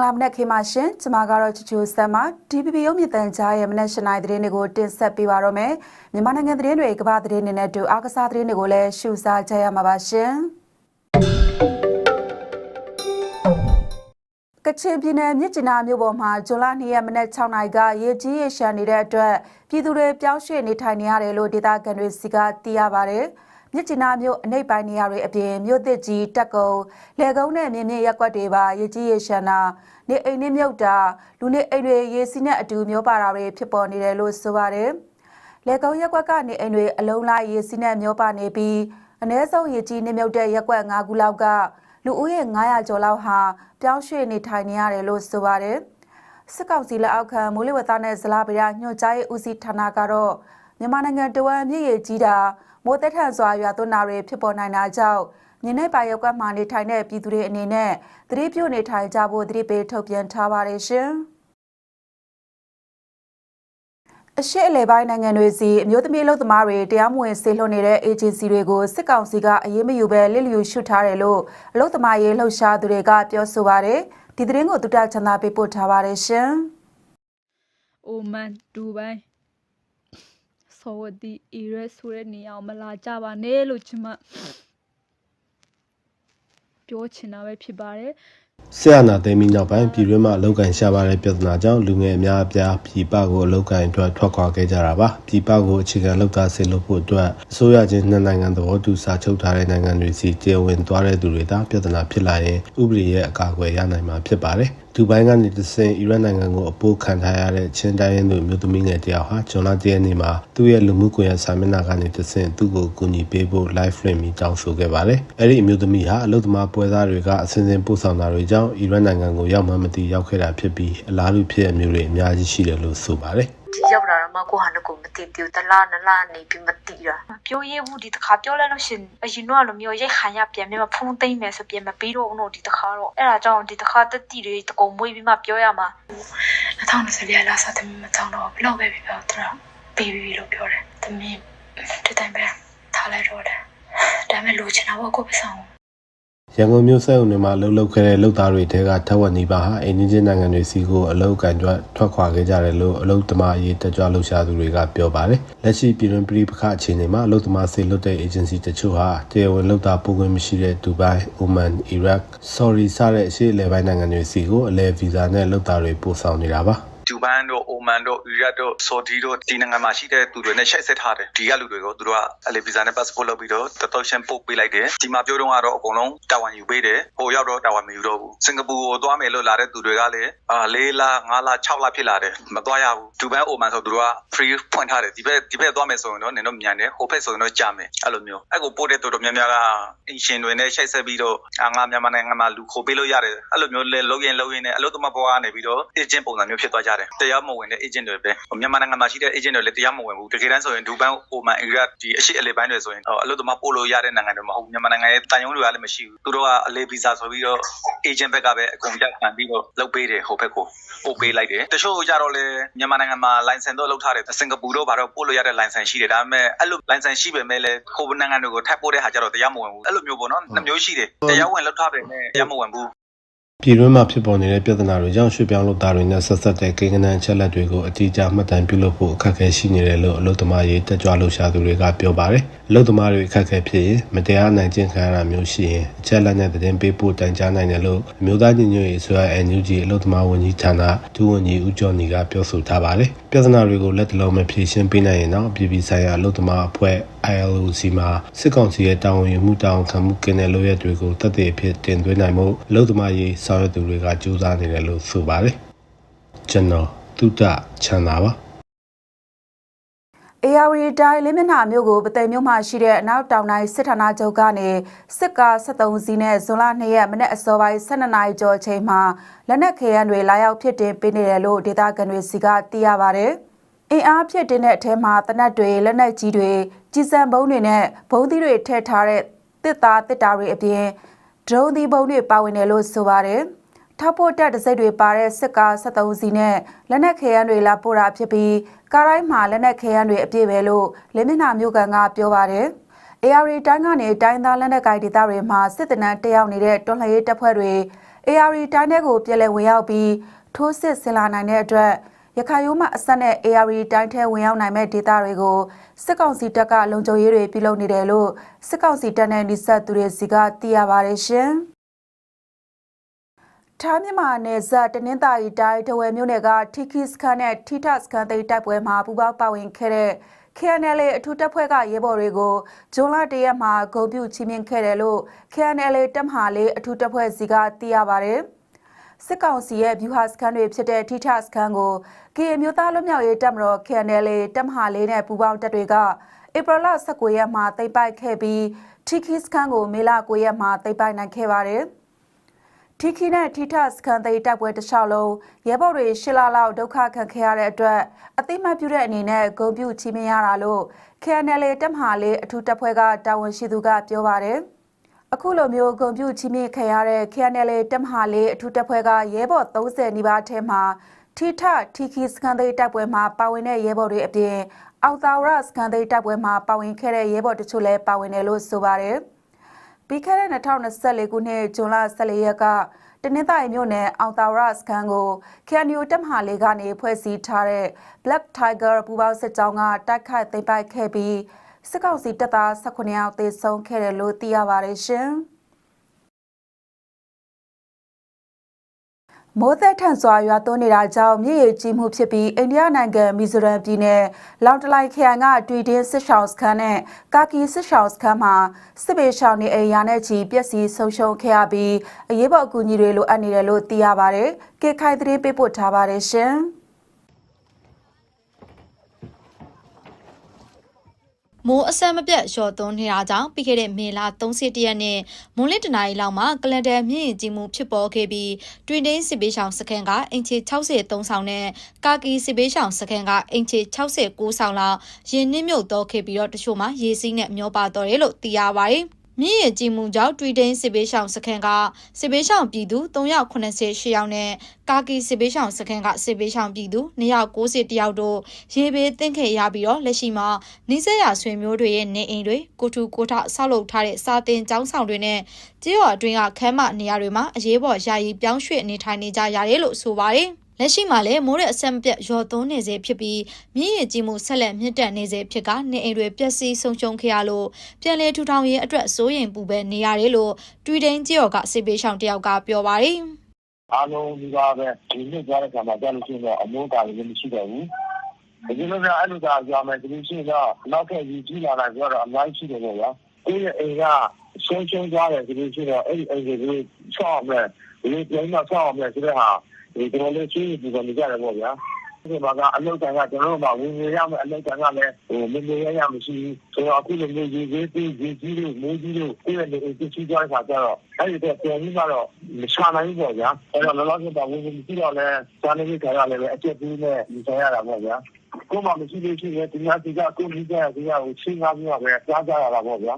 ္ဂလာမနက်ခင်းပါရှင်ကျမကတော့ချူချူဆမ်ပါ DPP ရုပ်မြင့်တန်ကြားရဲ့မနက်၈နိုင်သတင်းတွေကိုတင်ဆက်ပေးပါတော့မယ်မြန်မာနိုင်ငံသတင်းတွေကမ္ဘာသတင်းတွေနဲ့အတူအားကစားသတင်းတွေကိုလည်းရှုစားကြရမှာပါရှင်ကချင်ပြည်နယ်မြစ်ကျနာမြို့ပေါ်မှာဇွန်လ2ရက်မနက်6နာရီကရေကြီးရေရှမ်းနေတဲ့အတွက်ပြည်သူတွေပြောင်းရွှေ့နေထိုင်နေရတယ်လို့ဒေသခံတွေစီကသိရပါတယ် မြစ်ကျနာမြို့အနိပ်ပိုင်းနေရာတွေအပြင်မြို့သစ်ကြီးတက်ကုံလေကုန်းနဲ့မြင်းမြင့်ရက်ကွက်တွေပါရေကြီးရေရှမ်းတာနေအိမ်နှင်းမြုပ်တာလူနေအိမ်တွေရေစီးနဲ့အတူမျောပါတာတွေဖြစ်ပေါ်နေတယ်လို့ဆိုပါတယ်လေကုန်းရက်ကွက်ကနေအိမ်တွေအလုံးလိုက်ရေစီးနဲ့မျောပါနေပြီးအ ਨੇ ဆုံးရေကြီးနှမြုပ်တဲ့ရက်ကွက်၅ခုလောက်ကလူဦးရေ900ကျော်လောက်ဟာပြောင်းရွှေ့နေထိုင်နေရတယ်လို့ဆိုပါတယ်စစ်ကောင်စီလက်အောက်ခံမိုးလေဝသနဲ့ဇလားဗရာညွှန်ကြားရေးဦးစီးဌာနကတော့မြန်မာနိုင်ငံတဝမ်းမြစ်ရေကြီးတာ မိုးသက်ထန်စွာရွာသွန်းတာတွေဖြစ်ပေါ်နိုင်တာကြောင့်မြင်းနဲ့ပါရက်ကွက်မှနေထိုင်တဲ့ပြည်သူတွေအနေနဲ့သတိပြုနေထိုင်ကြဖို့သတိပေးထုတ်ပြန်ထားပါတယ်ရှင်အရှိအလေပိုင်းနိုင်ငံတွေစီအမျိုးသမီးအလုပ်သမားတွေတရားမဝင်ဆေးလွှတ်နေတဲ့ agency တွေကိုစစ်ကောင်စီကအရေးမယူဘဲလစ်လျူရှုထားတယ်လို့အလုပ်သမားရေးလှုပ်ရှားသူတွေကပြောဆိုပါတယ်ဒီသတင်းကိုတူတာချန်သာပေးပို့ထားပါတယ်ရှင်အိုမန်ဒူဘိုင်း ဆောဝဒီအီရက်ဆိုတဲ့နေရာကိုမလာကြပါနဲ့လို့ကျွန်မပြောချင်တာပဲဖြစ်ပါတယ်ဆရာနာသိမ်းပြီးနောက်ပိုင်းပြည်တွင်းမှာအလောက်ကန်ရှားပါတဲ့ပြဿနာကြောင့်လူငယ်အများအပြားပြည်ပကိုအလောက်ကန်အတွက်ထွက်ခွာခဲ့ကြတာပါပြည်ပကိုအခြေခံလောက်သားဆင်လို့ဖို့အတွက်အစိုးရချင်းနှစ်နိုင်ငံသဘောတူစာချုပ်ထားတဲ့နိုင်ငံတွေစီကျေဝင်သွားတဲ့သူတွေသာပြဿနာဖြစ်လာရင်ဥပဒေရဲ့အကာအကွယ်ရနိုင်မှာဖြစ်ပါတယ်ဒူဘိုင်းကနေတဆင်အီရတ်နိုင်ငံကိုအပိုးခံထားရတဲ့ချင်းတိုင်းရင်းသူမျိုးသမီးငယ်တယောက်ဟာဂျွန်လာတည့်နေ့မှာသူ့ရဲ့လူမှုကွန်ရက်စာမျက်နှာကနေတဆင်သူ့ကိုကူညီပေးဖို့ live stream ပြီးတောင်းဆိုခဲ့ပါတယ်။အဲ့ဒီအမျိုးသမီးဟာအလုပ်သမားပွဲစားတွေကအစဉ်စဉ်ပို့ဆောင်တာတွေကြောင့်အီရတ်နိုင်ငံကိုရောက်မှမသိရောက်ခဲ့တာဖြစ်ပြီးအလားတူဖြစ်အမျိုးတွေအများကြီးရှိတယ်လို့ဆိုပါတယ်။ ဒီရောက်လာတော့မှကိုဟာနဲ့ကိုမသိသေးဘူးတလားနလားနေပြီးမသိတာမပြောရဘူးဒီတစ်ခါပြောလိုက်လို့ရှင်အရင်တော့လိုမျိုးရိတ်ခါရပြန်ပြီးမှဖုံးသိမ့်မယ်ဆိုပြန်မပြီးတော့ဘူးလို့ဒီတစ်ခါတော့အဲ့ဒါကြောင့်ဒီတစ်ခါတက်တီတွေတကုံမွေးပြီးမှပြောရမှာ2020လေးလာစားသမီးမတောင်းတော့ဘလောက်ပဲပြောတော့ပေးပြီးလို့ပြောတယ်သမီးဒီတိုင်းပဲထားလိုက်တော့တယ်ဒါပေမဲ့လိုချင်တာဘောကိုပဆောင် ရန်ကုန်မြို့စက်ုံတွေမှာလှုပ်လှုပ်ခဲ့တဲ့လှုပ်သားတွေတဲကထက်ဝက်နီးပါးဟာအိန္ဒိယနိုင်ငံတွေစီကိုအလောက်ကန်ကြွထွက်ခွာခဲ့ကြတယ်လို့အလုပ်သမားအရေးတက်ကြွလှုပ်ရှားသူတွေကပြောပါတယ်။လက်ရှိပြည်တွင်းပြည်ပခအခြေအနေမှာအလုပ်သမားစေလွတ်တဲ့ agency တချို့ဟာတရားဝင်လှုပ်သားပို့ခွင့်မရှိတဲ့ဒူဘိုင်း၊အိုမန်၊အီရတ်၊ဆော်ရီစတဲ့အရှေ့အလယ်ပိုင်းနိုင်ငံတွေစီကိုအလဲဗီဇာနဲ့လှုပ်သားတွေပို့ဆောင်နေတာပါ။ ဒူဘန်တို့အိုမန်တို့အီရတ်တို့ဆော်ဒီတို့ဒီနိုင်ငံမှာရှိတဲ့သူတွေနဲ့ရှိတ်ဆက်ထားတယ်ဒီကလူတွေကိုသူတို့ကအလီဗီဇာနဲ့ passport လုပ်ပြီးတော့တတော်ရှင်းပို့ပေးလိုက်တယ်ဒီမှာပြောတော့ကတော့အကုန်လုံးတာဝန်ယူပေးတယ်ဟိုရောက်တော့တာဝန်မယူတော့ဘူးစင်ကာပူကိုသွားမယ်လို့လာတဲ့သူတွေကလည်းအာ၄လ၅လ6လဖြစ်လာတယ်မသွားရဘူးဒူဘန်အိုမန်ဆိုသူတို့က free ဖွင့်ထားတယ်ဒီဘက်ဒီဘက်သွားမယ်ဆိုရင်တော့နင်တို့မြန်တယ်ဟိုဘက်ဆိုရင်တော့ကြာမယ်အဲ့လိုမျိုးအဲ့ကိုပို့တဲ့တော်တော်များများကအင်ရှင်တွေနဲ့ရှိတ်ဆက်ပြီးတော့အာငါမြန်မာနိုင်ငံမှာလူခိုးပေးလို့ရတယ်အဲ့လိုမျိုးလဲလုံးရင်လုံးရင်နဲ့အလို့တမဘွားကနေပြီးတော့ agent ပုံစံမျိုးဖြစ်သွားကြတယ်တရားမဝင်တဲ့ agent တွေပဲမြန်မာနိုင်ငံမှာရှိတဲ့ agent တွေလည်းတရားမဝင်ဘူးတကယ်တမ်းဆိုရင်ဒူဘန်အိုမန်အီရတ်ဒီအရှိအလေပိုင်းတွေဆိုရင်အလို့တမပို့လို့ရတဲ့နိုင်ငံတွေမဟုတ်ဘူးမြန်မာနိုင်ငံရဲ့တန်ယုံတွေကလည်းမရှိဘူးသူတို့ကအလေဗီဇာဆိုပြီးတော့ agent ဘက်ကပဲအကုန်ကြခံပြီးတော့လုပ်ပေးတယ်ဟိုဘက်ကိုပို့ပေးလိုက်တယ်တချို့ကြတော့လေမြန်မာနိုင်ငံမှာ license တော့လုပ်ထားတယ်စင်ကာပူတော့ဘာတော့ပို့လို့ရတဲ့ license ရှိတယ်ဒါပေမဲ့အဲ့လို license ရှိပေမဲ့လည်းဟိုနိုင်ငံတွေကိုထပ်ပို့တဲ့ဟာကြတော့တရားမဝင်ဘူးအဲ့လိုမျိုးပေါ့နော်နှစ်မျိုးရှိတယ်တရားဝင်လုပ်ထားပေမဲ့တရားမဝင်ဘူး ပြည်တွင်းမှာဖြစ်ပေါ်နေတဲ့ပြဿနာတွေကြောင့်ရွှေ့ပြောင်းလုပ်သားတွေနဲ့ဆက်ဆက်တဲ့ကိန်းဂဏန်းအချက်လက်တွေကိုအတိအကျမှတ်တမ်းပြုလုပ်ဖို့အခက်အခဲရှိနေတယ်လို့အလုပ်သမားရေးတက်ကြွလှုပ်ရှားသူတွေကပြောပါတယ်။ အလုပ်သမားတွေအခက်အခဲဖြစ်ရင်မတရားအနိုင်ကျင့်ခံရတာမျိုးရှိရင်အချက်လက်နဲ့သတင်းပေးဖို့တိုင်ကြားနိုင်တယ်လို့အမျိုးသားညီညွတ်ရေးအစိုးရ NUG အလုပ်သမားဝန်ကြီးဌာနဒုဝန်ကြီးဦးကျော်နေကပြောဆိုထားပါတယ်။ပြဿနာတွေကိုလက်တလုံးမဖြေရှင်းပေးနိုင်ရင်တော့ပြည်ပဆိုင်ရာအလုပ်သမားအဖွဲ့ ILOC မှာစစ်ကောင်စီရဲ့တာဝန်ယူမှုတာဝန်ခံမှုကင်းတဲ့လုပ်ရက်တွေကိုတသက်အဖြစ်တင်သွင်းနိုင်မှုအလုပ်သမားရေးဆောင်ရွက်သူတွေကကြိုးစားနေတယ်လို့ဆိုပါတယ်ကျွန်တော်တုဒ္ဒချမ်းသာပါ အေယာဝတီတိုင်းလင်းမျက်နှာမြို့ကိုပသိမ်မြို့မှာရှိတဲ့အနောက်တောင်တိုင်းစစ်ဌာနချုပ်ကနေစစ်ကား73စီးနဲ့ဇွန်လ2ရက်မနေ့အစောပိုင်း12နာရီကျော်အချိန်မှာလက်နက်ခဲယမ်းတွေလာရောက်ဖြစ်တင်ပေးနေတယ်လို့ဒေသခံတွေစီကသိရပါဗျ။အင်အားဖြစ်တင်တဲ့အထက်မှာတနက်တွေလက်နက်ကြီးတွေကြီးစံဘုံတွေနဲ့ဘုံသီးတွေထည့်ထားတဲ့တစ်သားတစ်တာတွေအပြင်ဒရုန်းသီးဘုံတွေပါဝင်တယ်လို့ဆိုပါတယ်။ထောက်ပို့တက်တစိတ်တွေပါတဲ့စစ်ကား73စီးနဲ့လက်နက်ခဲယမ်းတွေလာပို့တာဖြစ်ပြီး ကားတိုင်းမှာလက်နက်ခဲယမ်းတွေအပြည့်ပဲလို့လင်းမျက်နှာမြို့ကန်ကပြောပါတယ်။ AR တိုင်းကနေတိုင်းသားလက်နက်ကိုင်ဒေသတွေမှာစစ်တနန်းတက်ရောက်နေတဲ့တွန်းလှန်ရေးတပ်ဖွဲ့တွေ AR တိုင်းတဲ့ကိုပြည်လဲဝင်ရောက်ပြီးထိုးစစ်ဆင်လာနိုင်တဲ့အတွက်ရခိုင်ရိုးမှအဆက်နဲ့ AR တိုင်းထဲဝင်ရောက်နိုင်မဲ့ဒေသတွေကိုစစ်ကောင်စီတပ်ကလုံခြုံရေးတွေပြုလုပ်နေတယ်လို့စစ်ကောင်စီတပ်နဲ့နှိစက်သူတွေစီကသိရပါတယ်ရှင်။ ထားမြန်မာနယ်စပ်တနင်္သာရီတိုင်းတဝယ်မြို့နယ်ကထီခီစခန်းနဲ့ထီထစခန်းသိမ်းတိုက်ပွဲမှာပူးပေါင်းပါဝင်ခဲ့တဲ့ KNL အထူးတပ်ဖွဲ့ကရဲဘော်တွေကိုဇွန်လတရက်မှာဂုံပြူချီးမြှင့်ခဲ့တယ်လို့ KNL တပ်မဟာလေးအထူးတပ်ဖွဲ့စီကသိရပါတယ်။စစ်ကောင်စီရဲ့ဗျူဟာစခန်းတွေဖြစ်တဲ့ထိထစခန်းကို ကေမျိုးသားလွတ်မြောက်ရေးတပ်မတော် KNL တပ်မဟာလေးနဲ့ပူးပေါင်းတပ်တွေကဧပြီလ19ရက်မှာသိမ်းပိုက်ခဲ့ပြီးထိခီစခန်းကိုမေလ9ရက်မှာသိမ်းပိုက်နိုင်ခဲ့ပါတယ်။ ထိခီနဲ့ထိထစခန်းသိမ်းတပ်ပွဲတစ်လျှောက်လုံးရဲဘော်တွေရှစ်လလောက်ဒုက္ခခံခဲ့ရတဲ့အတွက်အသိမှတ်ပြုတဲ့အနေနဲ့ဂုံပြူချီးမြှင့်ရတာလို့ KNL တပ်မဟာလေးအထူးတပ်ဖွဲ့ကတာဝန်ရှိသူကပြောပါတယ်။အခုလိုမျိုးဂုံပြူချီးမြှင့်ခံရတဲ့ KNL တပ်မဟာလေးအထူးတပ်ဖွဲ့ကရဲဘော်30နီးပါးထဲမှာထိထထီခီစကန်သိမ်းတပ်ပွဲမှာပါဝင်တဲ့ရဲဘော်တွေအပြင်အောက်တာဝရစကန်သိမ်းတပ်ပွဲမှာပါဝင်ခဲ့တဲ့ရဲဘော်တချို့လည်းပါဝင်တယ်လို့ဆိုပါတယ်။ ပြီးခဲ့တဲ့2024ခုနှစ်ဇွန်လ14ရက်ကတနင်္သာရီမြို့နယ်အောင်တာဝရစကန်ကို KNU တပ်မဟာလေးကနေဖွဲ့စည်းထားတဲ့ Black Tiger ပူးပေါင်းစစ်ကြောင်းကတိုက်ခိုက်သိမ်းပိုက်ခဲ့ပြီးစစ်ကောင်စီတပ်သား18ယောက်သေဆုံးခဲ့တယ်လို့သိရပါတယ်ရှင်။ မိုးသက်ထန်စွာရွာသွန်းနေတာကြောင့်မြေရီကြီးမှုဖြစ်ပြီးအိန္ဒိယနိုင်ငံမီဇိုရမ်ပြည်နယ်လောင်တလိုက်ခရိုင်ကတွေ့တင်းစစ်ရှောင်းစခန်းနဲ့ကာကီစစ်ရှောင်းစခန်းမှာစစ်ပေရှောင်းနေအိမ်ယာနဲ့ချီပျက်စီးဆုံးရှုံးခဲ့ရပြီးအရေးပေါ်အကူအညီတွေလိုအပ်နေတယ်လို့သိရပါတယ်။ကေခိုင်သတင်းပေးပို့ထားပါတယ်ရှင်။ မိုးအဆက်မပြတ်လျှော်သွန်းနေတာကြောင့်ပြီးခဲ့တဲ့မေလ31ရက်နေ့မွန်းလင်းတနာရီလောက်မှာကလန်ဒန်မြင့်ရင်ကြီးမှုဖြစ်ပေါ်ခဲ့ပြီးတွင်တင်းစစ်ပေးဆောင်စခန်းကအင်ချီ63ဆောင်နဲ့ကာကီစစ်ပေးဆောင်စခန်းကအင်ချီ69ဆောင်လောက်ရင်းနှင်းမြုပ်တော့ခဲ့ပြီးတော့တချို့မှာရေစီးနဲ့မျောပါတော့တယ်လို့သိရပါတယ်။ မြင့်ရကြီးမှုကြောင့်တွီတိန်စစ်ပေးဆောင်စခန်းကစစ်ပေးဆောင်ပြည်သူ388ယောက်နဲ့ကာကီစစ်ပေးဆောင်စခန်းကစစ်ပေးဆောင်ပြည်သူ290ယောက်တို့ရေဘေးသင့်ခဲ့ရပြီးတော့လက်ရှိမှာနီးစပ်ရာဆွေမျိုးတွေရဲ့နေအိမ်တွေကိုထူကိုထဆောက်လုပ်ထားတဲ့စာတင်ကျောင်းဆောင်တွေနဲ့ကြေးရွာအတွင်းကခမ်းမနေရာတွေမှာအရေးပေါ်ယာယီပြောင်းရွှေ့နေထိုင်နေကြရတယ်လို့ဆိုပါတယ် လက်ရှိမှာလည်းမိုးတဲ့အဆက်မပြတ်ရော်သွန်းနေစေဖြစ်ပြီးမြင့်ရည်ကြီးမှုဆက်လက်မြင့်တက်နေစေဖြစ်ကနေအိမ်တွေပျက်စီးဆုံးရှုံးခဲ့ရလို့ပြန်လည်ထူထောင်ရေးအတွက်စိုးရိမ်ပူပန်နေရတယ်လို့တွီဒိန်ကြော်ကစစ်ပေးဆောင်တယောက်ကပြောပါတယ်အားလုံးဒီပါပဲဒီနေ့ကြားတဲ့ခါမှာကြားလို့ရှိရင်တော့အမိုးတာလည်းမရှိတော့ဘူးဒီလိုမျိုးအဲ့လိုသာကြာမယ်ဒီလိုရှိတော့နောက်ထပ်ဒီကြီးလာတာကြတော့အများကြီးရှိတယ်ပေါ့ဗျာကိုယ့်ရဲ့အိမ်ကဆုံးရှုံးသွားတယ်ဒီလိုရှိတော့အဲ့ဒီအိမ်ကိုချောက်မယ်ဒီပြန်မချောက်မယ်ဆိုတဲ့ ဟာဒီတော်လေးရှိဒီကနေကြတယ်ပေါ့ဗျာဒီမှာကအလုပ်တန်ကကျွန်တော်တို့ကဝင်ငွေရမယ်အလုပ်တန်ကလည်းဟိုမင်းမရရမရှိဆိုတော့အခုလိုမျိုးရေကြီးပြီးရေကြီးလို့မိုးကြီးလို့ကိုယ့်ရဲ့နေအိမ်ပြည့်စုံသွားတာကြတော့အဲ့ဒီတော့ပြန်ပြီးတော့မချနိုင်ဘူးပေါ့ဗျာအဲ့တော့လောလောဆယ်တော့ဝင်ငွေမရှိတော့လဲစာနေကြရလည်းအကျက်ပြီးနဲ့ဒီဆိုင်ရတာပေါ့ဗျာကိုမှမရှိလို့ရှိရင်ဒီများဒီကကိုကြီးကြရဒီကကိုချင်းကားပြီးတော့ပဲကြားကြရတာပေါ့ဗျာ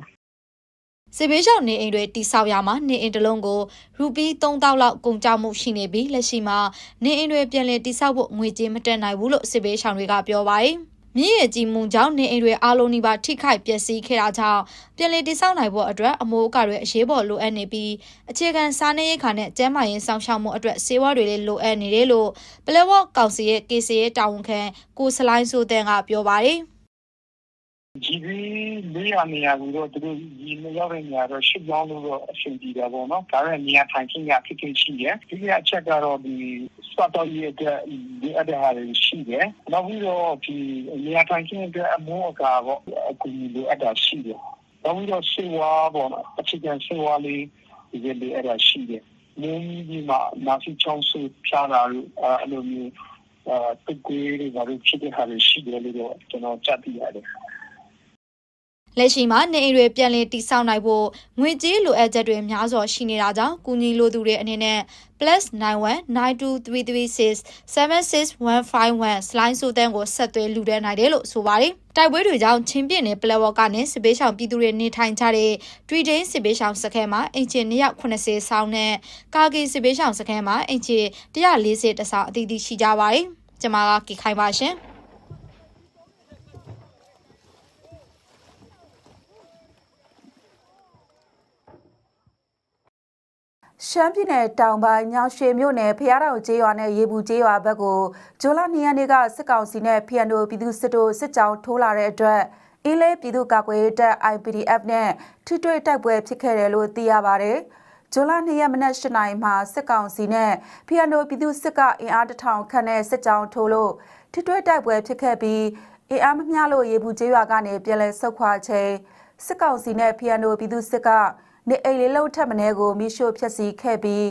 စစ်ပေးဆောင်နေအိမ်တွေတိဆောက်ရမှာနေအိမ်တစ်လုံးကိုရူပီ3000လောက်ကုန်ကျမှုရှိနေပြီးလက်ရှိမှာနေအိမ်တွေပြန်လည်တိဆောက်ဖို့ငွေကြေးမတက်နိုင်ဘူးလို့စစ်ပေးဆောင်တွေကပြောပါတယ်။မြင့်ရကြီးမှုကြောင့်နေအိမ်တွေအားလုံးနီးပါးထိခိုက်ပျက်စီးခဲ့တာကြောင့်ပြန်လည်တိဆောက်နိုင်ဖို့အတွက်အမိုးအကာတွေအရေးပေါ်လိုအပ်နေပြီးအခြေခံစားနပ်ရိက္ခာနဲ့ကျန်းမာရေးစောင့်ရှောက်မှုအတွက်စေဝါတွေလည်းလိုအပ်နေတယ်လို့ပလဲဝေါ့ကောင်စီရဲ့ KC ရဲ့တာဝန်ခံကိုစလိုင်းဆိုတဲ့ကပြောပါတယ်။ ဒီပြီးလေးရနေရဘူးတော့ သူတို့ဒီမရောက်တဲ့နေရာတော့ရှစ်ကြောင်းလို့တော့ အဆင်ပြေတယ်ပေါ့နော် ဒါပေမဲ့ နေရာထိုင်ခြင်းကဖြစ်ဖြစ်ရှိတယ်ဒီကအချက်ကတော့ဒီစတော်ရဲ့အတွက်ဒီအတဲ့ဟာတွေရှိတယ် နောက်ပြီးတော့ဒီနေရာထိုင်ခြင်းအတွက် အမိုးအကာပေါ့ အကူအညီလိုအပ်တာရှိတယ် နောက်ပြီးတော့စေဝါပေါ့နော် အခြေခံစေဝါလေးဒီလိုအဲ့ဒါရှိတယ်မင်းကြီးမှာနာစီချောင်းဆူဖြားတာလို့ အဲ့လိုမျိုးအာတုတ်ကွေးတွေဘာလို့ဖြစ်တဲ့ဟာတွေရှိတယ်လို့တော့ ကျွန်တော် ကြားသိရတယ် လက်ရှိမှာနေအိမ်တွေပြန်လည်တည်ဆောက်နိုင်ဖို့ငွေကြေးလိုအပ်ချက်တွေများစွာရှိနေတာကြောင့်ကူညီလိုသူတွေအနေနဲ့ +9192367651 slide ဆိုတဲ့ကိုဆက်သွဲလူတဲ့နိုင်တယ်လို့ဆိုပါတယ်။တိုက်ပွဲတွေကြောင့်ချင်းပြင်းနဲ့ပလက်ဝကနဲ့စစ်ပေးဆောင်ပြည်သူတွေနေထိုင်ကြတဲ့တွီဒင်းစစ်ပေးဆောင်စခန်းမှာအင်ချင်280ဆောင်းနဲ့ကာဂီစစ်ပေးဆောင်စခန်းမှာအင်ချင်140တဆောင်းအသီးသီးရှိကြပါတယ်။ကျွန်မကကိခိုင်ပါရှင်။ ရှမ်းပြည်နယ်တောင်ပိုင်းညောင်ရွှေမြို့နယ်ဖျားတောင်ကျေးရွာနဲ့ရေဘူးကျေးရွာဘက်ကိုဇွန်လ2ရက်နေ့ကစစ်ကောင်စီနဲ့ PNO ပြည်သူစစ်တို့စစ်ကြောင်းထိုးလာတဲ့အတွက်အင်းလေးပြည်သူ့ကာကွယ်ရေးတပ် IPDF နဲ့ထိတွေ့တိုက်ပွဲဖြစ်ခဲ့တယ်လို့သိရပါတယ်။ဇွန်လ2ရက်မနက်8နာရီမှာစစ်ကောင်စီနဲ့ PNO ပြည်သူစစ်ကအင်အားတစ်ထောင်ခန့်နဲ့စစ်ကြောင်းထိုးလို့ထိတွေ့တိုက်ပွဲဖြစ်ခဲ့ပြီးအင်အားမမျှလို့ရေဘူးကျေးရွာကနေပြည်လဲဆုတ်ခွာချိန်စစ်ကောင်စီနဲ့ PNO ပြည်သူစစ်က နေအိမ်လေးလုံးထက်မင်းကိုမိရှို့ဖျက်ဆီးခဲ့ပြီး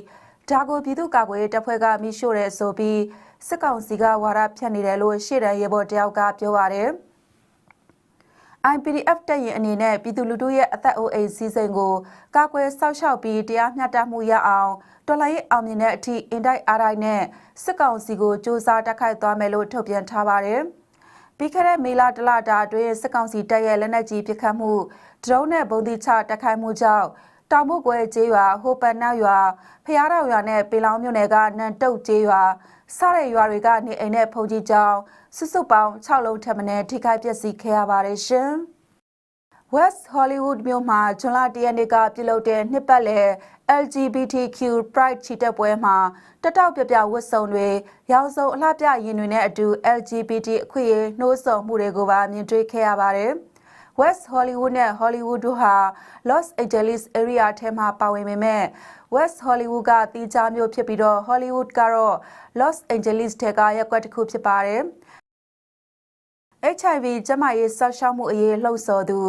ဒါကိုပြည်သူ့ကာကွယ်ရေးတပ်ဖွဲ့ကမိရှို့ရဲဆိုပြီးစစ်ကောင်စီကဝါဒဖြန့်နေတယ်လို့ရှေ့တန်းရဲဘော်တယောက်ကပြောပါတယ်။ IPDF တပ်ရင်အနေနဲ့ပြည်သူလူထုရဲ့အသက်အိုးအိမ်စည်းစိမ်ကိုကာကွယ်စောင့်ရှောက်ပြီးတရားမျှတမှုရအောင်တော်လှန်ရေးအောင်မြင်တဲ့အထိအင်တိုက်အားတိုက်နဲ့စစ်ကောင်စီကိုစ조사တိုက်ခိုက်သွားမယ်လို့ထုတ်ပြန်ထားပါတယ်။ ပြီးခဲ့တဲ့မေလတလတာအတွင်းစစ်ကောင်စီတပ်ရဲ့လက်နက်ကြီးပစ်ခတ်မှုဒရုန်းနဲ့ဗုံးတိချတိုက်ခိုက်မှုကြောင့်တောင်ဘုတ်ကွဲကျေးရွာဟိုပန်နောက်ရွာဖျားတော်ရွာနဲ့ပေလောင်းမြို့နယ်ကနန်တုတ်ကျေးရွာစတဲ့ရွာတွေကနေအိမ်နဲ့ဖုန်ကြီးကျောင်းစုစုပေါင်း6လုံးထပ်မံထိခိုက်ပျက်စီးခဲ့ရပါတယ်ရှင်။ West Hollywood မြို့မှာဇွန်လ၁ရက်နေ့ကပြုလုပ်တဲ့နှစ်ပတ်လည် LGBTQ Pride ချီတက်ပွဲမှာတတောက်ပြပြဝတ်စုံတွေရောင်စုံအလှပြရင်တွေနဲ့အတူ LGBT အခွင့်အရေးနှိုးဆော်မှုတွေကိုပါမြင်တွေ့ခဲ့ရပါတယ်။ West Hollywood နဲ့ Hollywood တို့ဟာ Los Angeles area ထဲမှာပါဝင်ပေမဲ့ West Hollywood ကတီးခြားမျိုးဖြစ်ပြီးတော့ Hollywood ကတော့ Los Angeles ထဲကရပ်ကွက်တစ်ခုဖြစ်ပါတယ်။ HIV ကျန်းမာရေးစောင့်ရှောက်မှုအရေးလှုံ့ဆော်သူ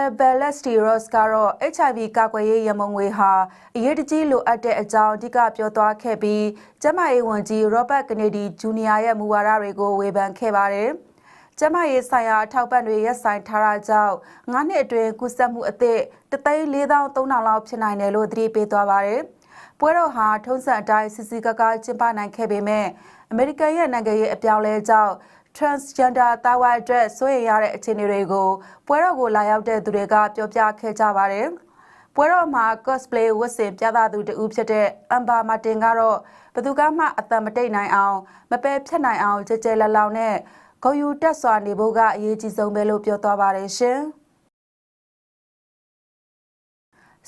Elbelesti Ross ကတော့ HIV ကာကွယ်ရေးရမုံငွေဟာအရေးတကြီးလိုအပ်တဲ့အကြောင်းအဓိကပြောသွားခဲ့ပြီးကျန်းမာရေးဝန်ကြီး Robert Kennedy Jr. ရဲ့မူဝါဒတွေကိုဝေဖန်ခဲ့ပါတယ်။ကျန်းမာရေးဆိုင်ရာအထောက်ပံ့တွေရပ်ဆိုင်ထားတာကြောင့်9နှစ်အတွင်းကူးစက်မှုအသစ်3,4300လောက်ဖြစ်နိုင်တယ်လို့သတိပေးသွားပါတယ်။ပွဲတော်ဟာထုံးစံအတိုင်းစစ်စစ်ကကကျင်းပနိုင်ခဲ့ပေမဲ့အမေရိကန်ရဲ့နိုင်ငံရေးအပြောင်းလဲကြောင့် transgender တာဝါအတွက်စိုးရိမ်ရတဲ့အခြေအနေတွေကိုပွဲတော်ကိုလာရောက်တဲ့သူတွေကပြောပြခဲ့ကြပါတယ်။ပွဲတော်မှာ cosplay ဝတ်ဆင်ပြသသူတူဖြစ်တဲ့ Amber Martin ကတော့ဘသူကမှအသက်မတိတ်နိုင်အောင်မပယ်ဖြတ်နိုင်အောင်ကြဲကြဲလလောင်နဲ့ဂုံယူတက်စွာနေဖို့ကအရေးကြီးဆုံးပဲလို့ပြောသွားပါတယ်ရှင်။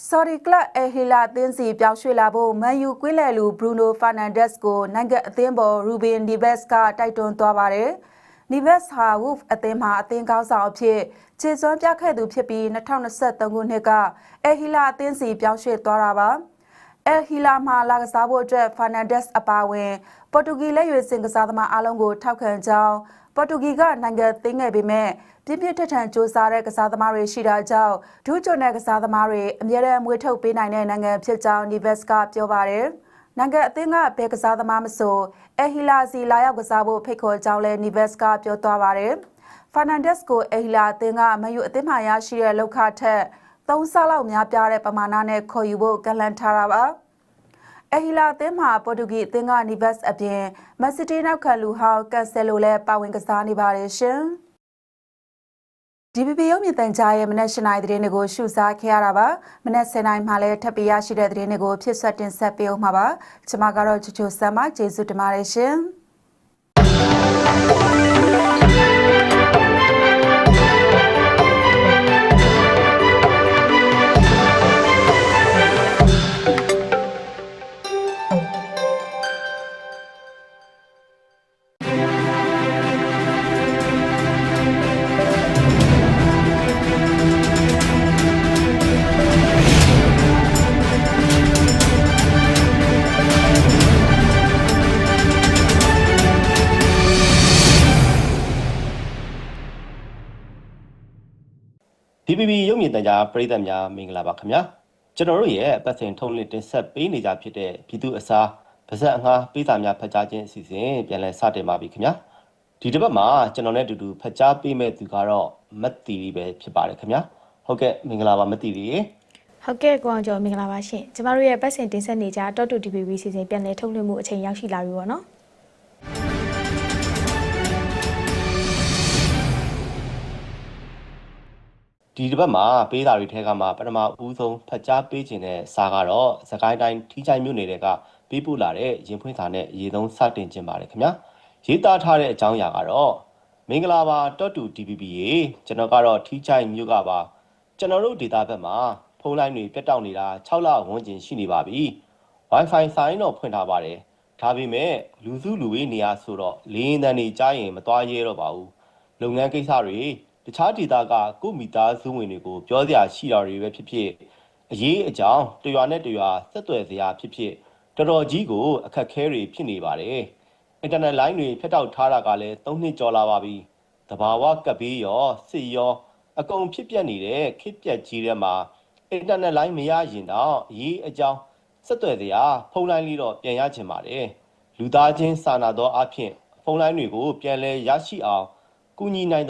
Sorry Club အဟီလာအသင်းစီပြောင်းရွှေ့လာဖို့မန်ယူကွေးလဲလူဘရူနိုဖာနန်ဒက်စ်ကိုနိုင်ငံအသင်းပေါ်ရူဘင်ဒီဘက်စ်ကတိုက်တွန်းသွားပါတယ်။ ဒီဘက်စ်ဟာဝုဖ်အသင်းမှာအသင်းကောင်းဆောင်အဖြစ်ခြေစွမ်းပြခဲ့သူဖြစ်ပြီး2023ခုနှစ်ကအဟီလာအသင်းစီပြောင်းရွှေ့သွားတာပါ။အဟီလာမှာလာကစားဖို့အတွက်ဖာနန်ဒက်စ်အပါအဝင်ပေါ်တူဂီလက်ရွေးစင်ကစားသမားအလုံးကိုထောက်ခံကြောင်းပေါ်တူဂီကနိုင်ငံသိမ်းခဲ့ပေမဲ့ပြင်းပြထထန်စ조사တဲ့ကစားသမားတွေရှိတာကြောင့်ဒုကျွန်းတဲ့ကစားသမားတွေအမြဲတမ်းမွေးထုတ်ပေးနိုင်တဲ့နိုင်ငံဖြစ်ကြောင်းနီဗက်စ်ကပြောပါတယ်။ နိုင်ငံအသင်းကဘယ်ကစားသမားမဆိုအဟီလာစီလာရောက်ကစားဖို့ဖိတ်ခေါ်ကြောင်းလည်းနီဗက်စ်ကပြောသွားပါတယ်။ဖာနန်ဒက်စ်ကိုအဟီလာအသင်းကမယူအသင်းမှရရှိတဲ့လောက်ခထက်၃ဆလောက်များပြားတဲ့ပမာဏနဲ့ခေါ်ယူဖို့ကန့်လန့်ထားတာပါ။အဟီလာအသင်းမှာပေါ်တူဂီအသင်းကနီဗက်စ်အပြင်မက်ဆီတီနောက်ခံလူဟောင်းကန်ဆယ်လိုလည်းပါဝင်ကစားနေပါတယ်ရှင်။ DPP ရုပ်မြင်သံကြားရဲ့မနက်၈နာရီသတင်းတွေကိုရှုစားခဲ့ရတာပါမနက်10နာရီမှလည်းထပ်ပြရရှိတဲ့သတင်းတွေကိုဖြစ်ဆက်တင်ဆက်ပေးအောင်ပါပါကျွန်မကတော့ချူချူဆမ်မကျေးဇူးတင်ပါတယ်ရှင်။ DPP ရုပ်မြင်သံကြားပရိသတ်များမင်္ဂလာပါခင်ဗျာကျွန်တော်တို့ရဲ့အပတ်စဉ်ထုံးလင်းတင်ဆက်ပေးနေကြဖြစ်တဲ့ပြည်သူအစားဗဇက်အငှားပေးစာများဖတ်ကြားခြင်းအစီအစဉ်ပြန်လည်စတင်ပါပြီခင်ဗျာဒီတစ်ပတ်မှာကျွန်တော်နဲ့အတူတူဖတ်ကြားပေးမဲ့သူကတော့မတ်တီရီပဲဖြစ်ပါတယ်ခင်ဗျာဟုတ်ကဲ့မင်္ဂလာပါမတ်တီရီဟုတ်ကဲ့ကိုအောင်ကျော်မင်္ဂလာပါရှင်ကျမတို့ရဲ့ပတ်စဉ်တင်ဆက်နေကြတော့တူ DPB စီစဉ်ပြန်လည်ထုတ်လွှင့်မှုအချိန်ရောက်ရှိလာပြီပေါ့နော် ဒီတစ်ပတ်မှာပေးစာတွေထဲကမှပထမဦးဆုံးဖတ်ကြားပေးခြင်းတဲ့စာကတော့သခိုင်းတိုင်းထီးချိုင်မြို့နယ်ကပေးပို့လာတဲ့ရင်ဖွင့်စာနဲ့ရေသုံးစတင်ခြင်းပါတယ်ခင်ဗျာရေးသားထားတဲ့အကြောင်းအရာကတော့မင်္ဂလာပါတော့တူ DPP ရေကျွန်တော်ကတော့ထီးချိုင်မြို့ကပါကျွန်တော်တို့ဒေတာဘက်မှာဖုန်းလိုင်းတွေပြတ်တောက်နေတာ6လဝန်းကျင်ရှိနေပါပြီ Wi-Fi ဆိုင်တော့ဖွင့်ထားပါတယ်ဒါပေမဲ့လူစုလူဝေးနေရာဆိုတော့လေရင်တန်တွေကြားရင်မသွားရဲတော့ပါဘူးလုပ်ငန်းကိစ္စတွေ တခြားဒေသကကိုယ့်မိသားစုဝင်တွေကိုပြောစရာရှိတာတွေပဲဖြစ်ဖြစ်အရေးအကြောင်းတရွာနဲ့တရွာဆက်သွယ်စရာဖြစ်ဖြစ်တော်တော်ကြီးကိုအခက်ခဲတွေဖြစ်နေပါတယ်အင်တာနက်လိုင်းတွေဖြတ်တောက်ထားတာကလည်း၃နှစ်ကျော်လာပါပြီတဘာဝကပ်ပြီးရောစစ်ရောအကုန်ဖြစ်ပြက်နေတဲ့ခစ်ပြက်ကြီးထဲမှာအင်တာနက်လိုင်းမရရင်တော့အရေးအကြောင်းဆက်သွယ်စရာဖုန်းလိုင်းလေးတော့ပြန်ရချင်ပါတယ်လူသားချင်းစာနာသောအဖြစ်ဖုန်းလိုင်းတွေကိုပြန်လည်ရရှိအောင်ကူညီနိုင်